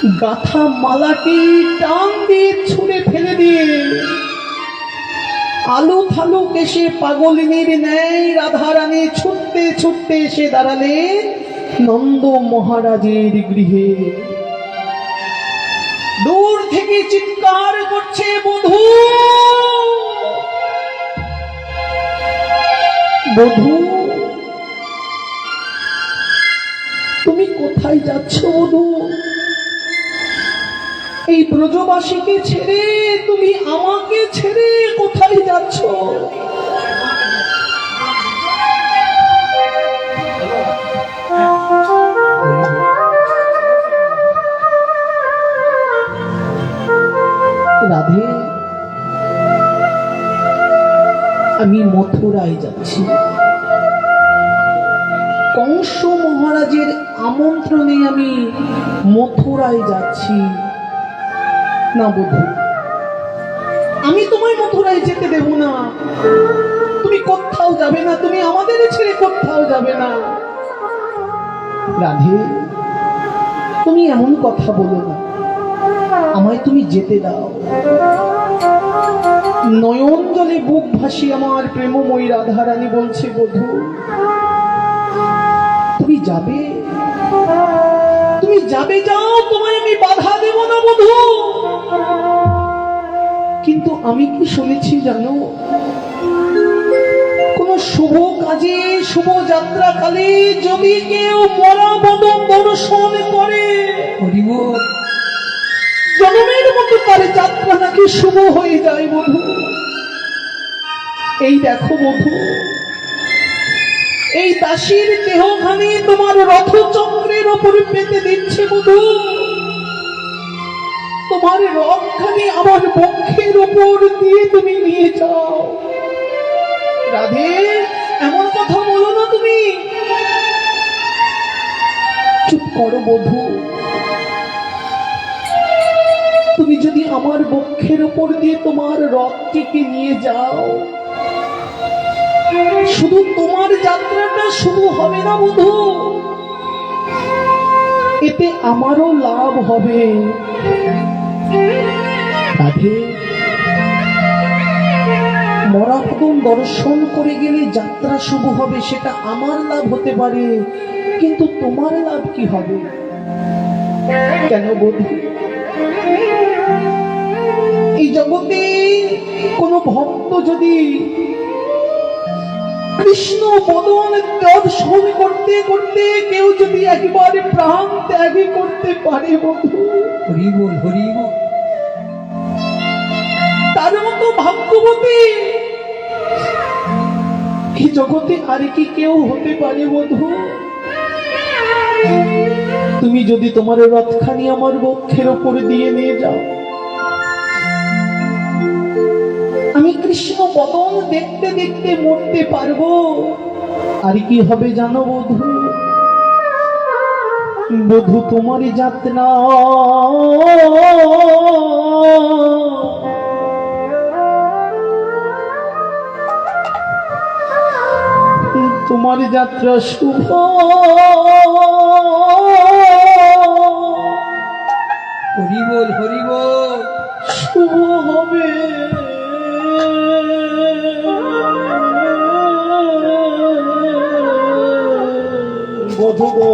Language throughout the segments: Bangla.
গাথা মালাটি টান দিয়ে ছুঁড়ে ফেলে দিয়ে আলু থালু কেসে পাগলিনীর ন্যায়, রাধারানী ছুটতে ছুটতে এসে দাঁড়ালে নন্দ মহারাজের গৃহে। দূর থেকে চিৎকার করছে বধূ। বধু, তুমি কোথায় যাচ্ছ বধূ? এই ব্রজবাসীকে ছেড়ে তুমি আমাকে ছেড়ে কোথায় যাচ্ছ? রাধে, আমি মথুরায় যাচ্ছি। কংস মহারাজের আমন্ত্রণে আমি মথুরায় যাচ্ছি। না বধু আমি তোমায় মথুরায় যেতে দেব না। তুমি কোথাও যাবে না, তুমি আমাদের ছেড়ে কোথাও যাবে না। রাধে, তুমি এমন কথা বলো না। আমায় তুমি যেতে দাও। নয়ন জলে বুক ভাসি আমার প্রেমময়ী রাধারানী বলছে, বধু, তুমি যাবে? তুমি যাবে, যাও, তোমায় আমি বাধা দেব না, বধু। কিন্তু আমি কি শুনেছি জানো? কোন শুভ কাজে শুভ যাত্রাকালে যদি কেউ মরা বদন দর্শন করে জনমের মতো তার যাত্রা নাকি শুভ হয়ে যায় বধু। এই দেখো বধু এই দাসীর দেহখানি তোমার রথচক্রের ওপরে পেতে দিচ্ছে বধু। তোমার রথখানি আমার বক্ষের উপর দিয়ে তুমি নিয়ে যাও। রাধে, এমন কথা বলো না তুমি। চুপ করো, বধূ। তুমি যদি আমার বক্ষের উপর দিয়ে তোমার রথটিকে নিয়ে যাও, শুধু তোমার যাত্রাটা শুরু হবে না, বধু। এতে আমারও লাভ হবে। রাধে। মরাপদম দর্শন করে গেলে যাত্রা শুভ হবে, সেটা আমার লাভ হতে পারে, কিন্তু তোমার লাভ কি হবে? কেন বধু এই জগতে কোন ভক্ত যদি কৃষ্ণ বদন দর্শন করতে করতে কেউ যদি একবারে প্রাণ ত্যাগ করতে পারে, বন্ধু। হরিবল হরিবল। মতো ভাগ্যবতী। এই জগতে আর কি কেউ হতে পারে বন্ধু? তুমি যদি তোমার রথখানি আমার বক্ষের ওপরে দিয়ে নিয়ে যাও। আমি কৃষ্ণ বদন দেখতে দেখতে মরতে পারব। আর কি হবে জানো বধু বধু তোমার যাত্রা তোমার যাত্রা শুভ। হরিবল হরিবল। শুভ হবে। বধু গো।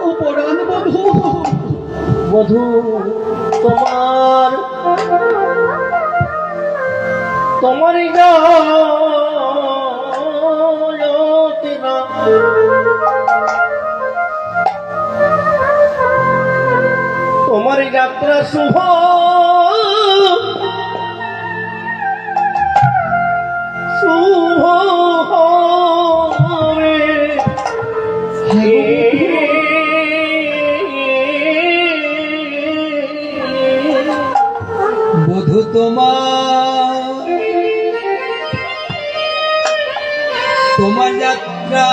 উপরাণ বধু। বধু তোমার তোমার গায়তে যাত্রা শুভ। শুভ বধু তোমার তোমার যাত্রা।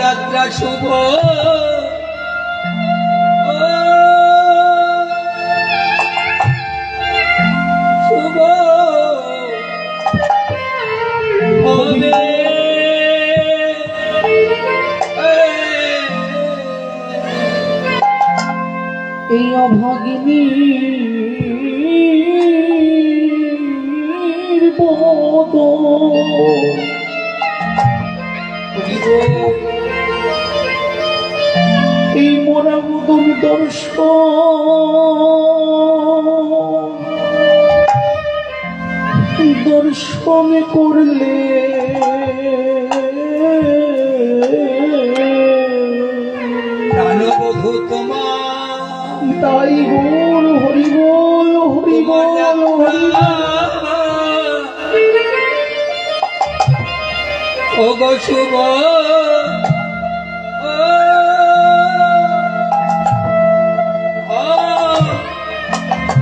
যাত্রা শুভ। শুভ। এই অভাগিনী Oh, মতন দর্শন। দর্শন করলে তাই বল হরি বল হরি বল হরি ও গো শুভ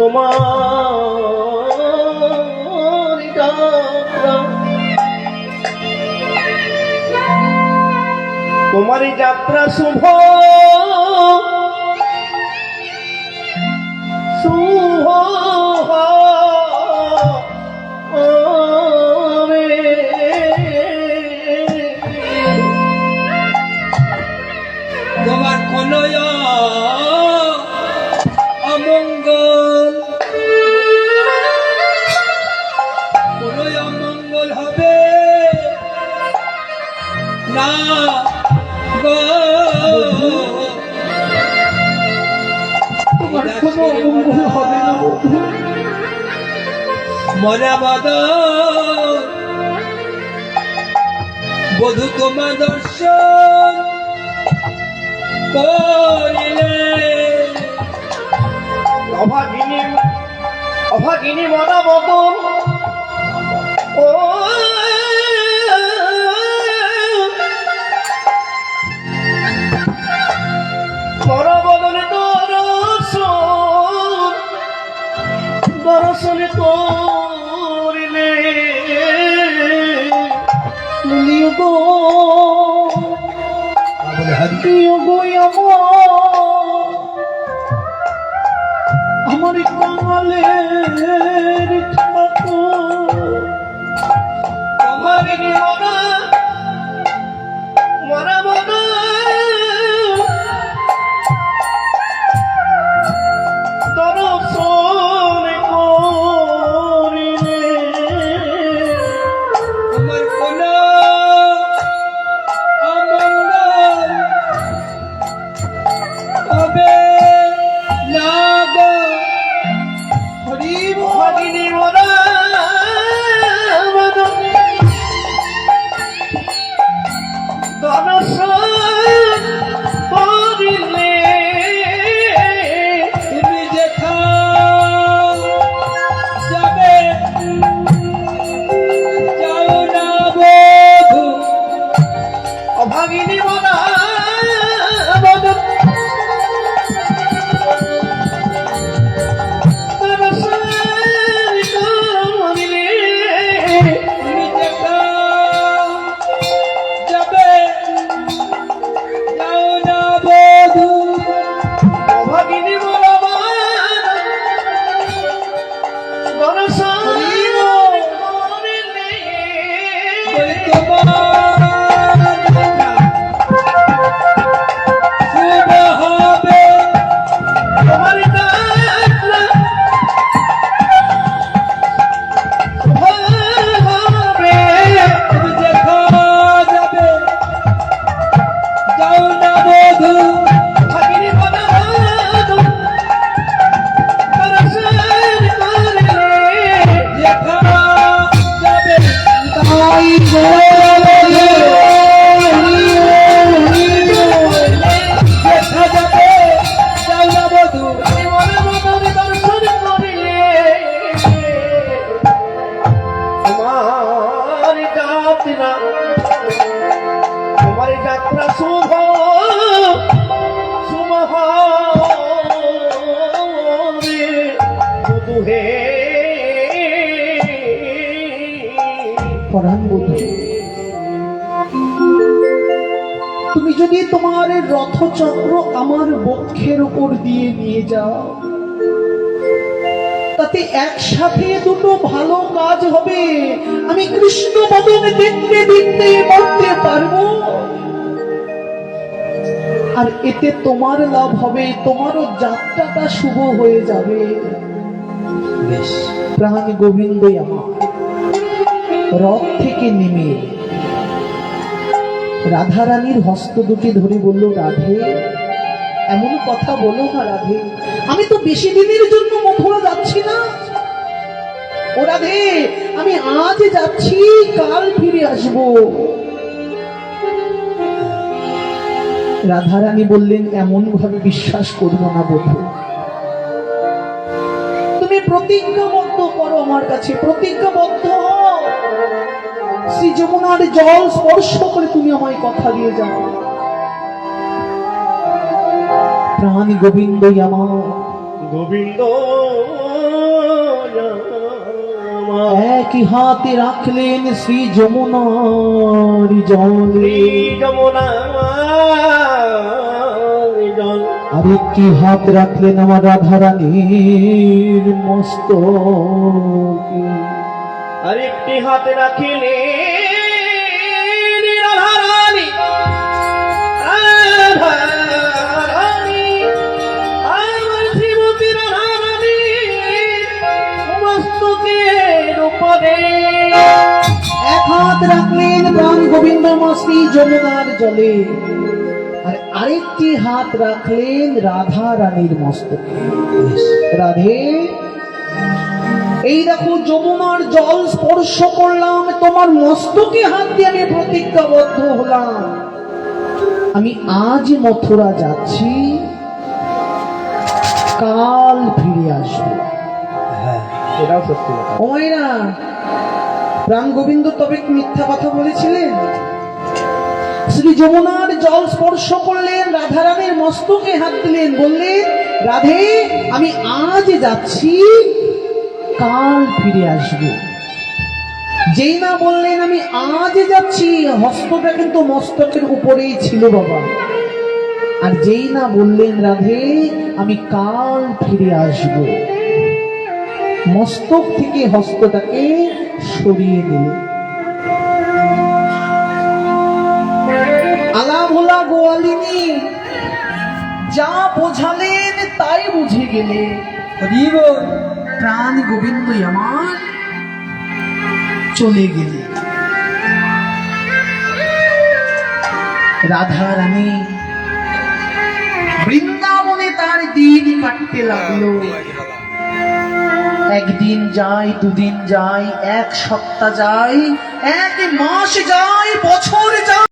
তোমার যাত্রা। তোমার যাত্রা শুভ। হবে না বধূ। তোমার দর্শন করিলে অভাগিনী অভাগিনী মরা বদন দর্শন তুমি যদি তোমার রথচক্র আমার বক্ষের উপর দিয়ে নিয়ে যাও তাতে একসাথে দুটো ভালো কাজ হবে। আমি কৃষ্ণ বদন দেখতে দেখতে মরতে পারব। আর এতে তোমার লাভ হবে তোমারও যাত্রাটা শুভ হয়ে যাবে। বেশ। প্রাণ গোবিন্দই আমার। রথ থেকে নেমে। রাধারানীর হস্ত দুটি ধরে বলল, রাধে, এমন কথা বলো না রাধে। আমি তো বেশি দিনের জন্য মথুরা যাচ্ছি না। ও রাধে, আমি আজ যাচ্ছি, কাল ফিরে আসব। রাধারানী বললেন এমন ভাবে বিশ্বাস করব না বধূ। তুমি প্রতিজ্ঞাবদ্ধ করো আমার কাছে, প্রতিজ্ঞাবদ্ধ হও। শ্রী যমুনার জল স্পর্শ করে তুমি আমায় কথা দিয়ে যাও। প্রাণ গোবিন্দই আমার। গোবিন্দ একই হাতে রাখলেন শ্রী যমুনার জলে। যমুনা জল আরেকটি হাত রাখলেন আমার রাধারানীর মস্ত আরেকটি হাতে রাখিলে এক হাত রাখলেন গোবিন্দ যমুনার জলে, আর আরেকটি হাত রাখলেন রাধা রানীর মস্তকে। রাধে। এই দেখো যমুনার জল স্পর্শ করলাম তোমার মস্তকে হাত দিয়ে আমি প্রতিজ্ঞাবদ্ধ হলাম। আমি আজ মথুরা যাচ্ছি কাল ফিরে আসব। হ্যাঁ সেটাও সত্যি কথা। ওমাইরা রাম গোবিন্দ তবে মিথ্যা কথা বলেছিলেন? শ্রী যমুনার জল স্পর্শ করলেন রাধারানীর মস্তকে হাত দিলেন বললেন রাধে আমি আজ যাচ্ছি কাল ফিরে আসবে। যেই না বললেন আমি আজ যাচ্ছি, হস্তটা কিন্তু মস্তকের উপরেই ছিল বাবা। আর যেই না বললেন রাধে, আমি কাল ফিরে আসব। মস্তক থেকে হস্তটাকে সরিয়ে দিল আলা ভোলা গোয়ালিনী, যা বোঝালেন তাই বুঝে গেলে। প্রাণ গোবিন্দ আমার চলে গেলে। রাধা রানী, বৃন্দাবনে তার দিন কাটতে লাগল। একদিন যায়, দুদিন যায়, এক সপ্তাহ যায়, এক মাস যায়, বছর যায়।